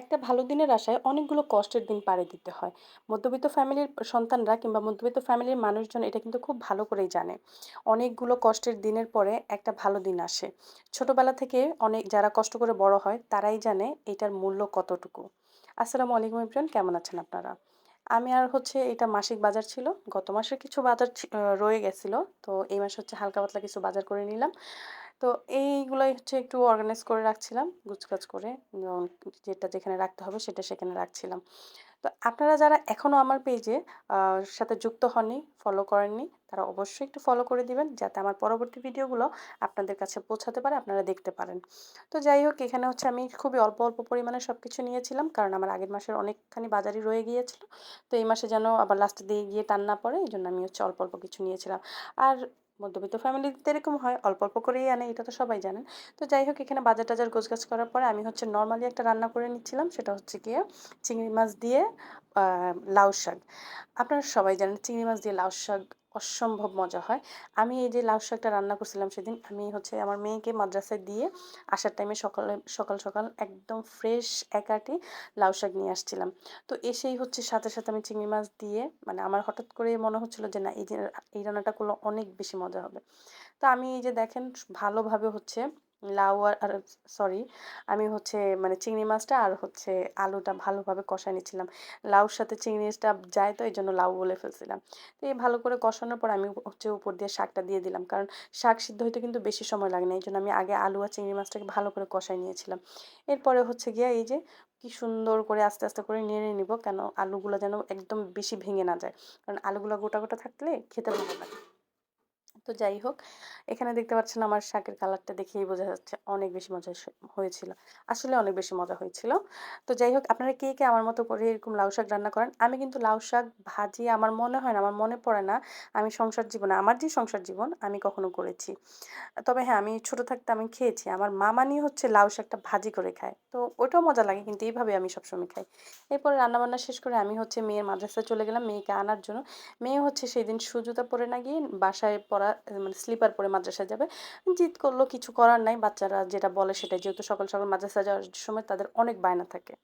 একটা ভালো দিনের আশায় অনেকগুলো কষ্টের দিন পাড়ি দিতে হয়। মধ্যবিত্ত ফ্যামিলির সন্তানরা কিংবা মধ্যবিত্ত ফ্যামিলির মানুষজন এটা কিন্তু খুব ভালো করেই জানে। অনেকগুলো কষ্টের দিনের পরে একটা ভালো দিন আসে। ছোটবেলা থেকে অনেক যারা কষ্ট করে বড় হয় তারাই জানে এটার মূল্য কতটুকু। আসসালামু আলাইকুম এভরিওয়ান কেমন আছেন আপনারা? আমি আর হচ্ছে এটা মাসিক বাজার ছিল। গত মাসের কিছু বাজার রয়ে গেছিল। তো এই মাসে হচ্ছে হালকা পাতলা কিছু বাজার করে নিলাম। তো এইগুলাই হচ্ছে একটু অর্গানাইজ করে রাখছিলাম, গুছগাছ করে। যেটা যেখানে রাখতে হবে সেটা সেখানে রাখছিলাম। তো আপনারা যারা এখনও আমার পেজে সাথে যুক্ত হননি, ফলো করেননি, তারা অবশ্যই একটু ফলো করে দিবেন যাতে আমার পরবর্তী ভিডিওগুলো আপনাদের কাছে পৌঁছাতে পারে, আপনারা দেখতে পারেন। তো যাই হোক এখানে হচ্ছে আমি খুবই অল্প, অল্প পরিমাণে সব কিছু নিয়েছিলাম। কারণ আমার আগের মাসের অনেকখানি বাজারই রয়ে গিয়েছিল। তো এই মাসে যেন আবার লাস্টের দিকে গিয়ে টান না পড়ে, এই জন্য আমি হচ্ছে অল্প, অল্প কিছু নিয়েছিলাম। আর মধ্যবিত্ত ফ্যামিলিতে এরকম হয়, অল্প, অল্প করেই আনে এটা তো সবাই জানেন। তো যাই হোক এখানে বাজার-টাজার গোছগাছ করার পরে আমি হচ্ছে নর্মালি একটা রান্না করে নিচ্ছিলাম। সেটা হচ্ছে গিয়ে চিংড়ি মাছ দিয়ে লাউ শাক। আপনারা সবাই জানেন চিংড়ি মাছ দিয়ে লাউ শাক অসম্ভব মজা হয়। আমি এই যে লাউ শাকটা রান্না করছিলাম সেদিন, আমি হচ্ছে আমার মেয়েকে মাদ্রাসায় দিয়ে আসার টাইমে সকালে সকাল, সকাল একদম ফ্রেশ একাটি লাউ শাক নিয়ে আসছিলাম। তো এসেই হচ্ছে সাথে, সাথে আমি চিংড়ি মাছ দিয়ে মানে আমার হঠাৎ করে মনে হচ্ছিল যে না এই এই রান্নাটা করলে অনেক বেশি মজা হবে। তো আমি এই যে দেখেন ভালোভাবে হচ্ছে লাউ আর সরি আমি হচ্ছে মানে চিংড়ি মাছটা আর হচ্ছে আলুটা ভালোভাবে কষায় নিচ্ছিলাম। লাউর সাথে চিংড়ি মাছটা যায় তো এই জন্য লাউ বলে ফেলছিলাম। তো এই ভালো করে কষানোর পর আমি হচ্ছে উপর দিয়ে শাকটা দিয়ে দিলাম। কারণ শাক সিদ্ধ হইতে কিন্তু বেশি সময় লাগে না। এই জন্য আমি আগে আলু আর চিংড়ি মাছটাকে ভালো করে কষায় নিয়েছিলাম। এরপরে হচ্ছে গিয়ে এই যে কি সুন্দর করে আস্তে, আস্তে করে নেড়ে নিব। কেন আলুগুলো যেন একদম বেশি ভেঙে না যায়। কারণ আলুগুলো গোটা, গোটা থাকলে খেতে ভালো লাগে। তো যাই হোক, এখানে দেখতে পাচ্ছেন আমার শাকের কালারটা দেখেই বোঝা যাচ্ছে অনেক বেশি মজা হয়েছিল। আসলে অনেক বেশি মজা হয়েছিল। তো যাই হোক আপনারা কে, কে আমার মতো করে এরকম লাউ শাক রান্না করেন? আমি কিন্তু লাউ শাক ভাজি আমার মনে হয় না, আমার মনে পড়ে না আমি সংসার জীবনে আমার যে সংসার জীবন আমি কখনো করেছি। তবে হ্যাঁ, আমি ছোট থাকতে আমি খেয়েছি। আমার মামানি হচ্ছে লাউ শাকটা ভাজি করে খায়। তো ওটাও মজা লাগে কিন্তু এইভাবে আমি সবসময় খাই। এরপরে রান্নাবান্না শেষ করে আমি হচ্ছে মেয়ের মাদ্রাসায় চলে গেলাম মেয়েকে আনার জন্য। মেয়ে হচ্ছে সেই দিন জুতা পরে না গিয়ে বাসায় পরা মানে স্লিপার পরে মাদ্রাসায় যাবে। জিদ করল কিছু করার নাই। বাচ্চারা যেটা বলে সেটা যেহেতু সকাল, সকাল মাদ্রাসায় যাওয়ার সময় তাদের অনেক বায়না থাকে।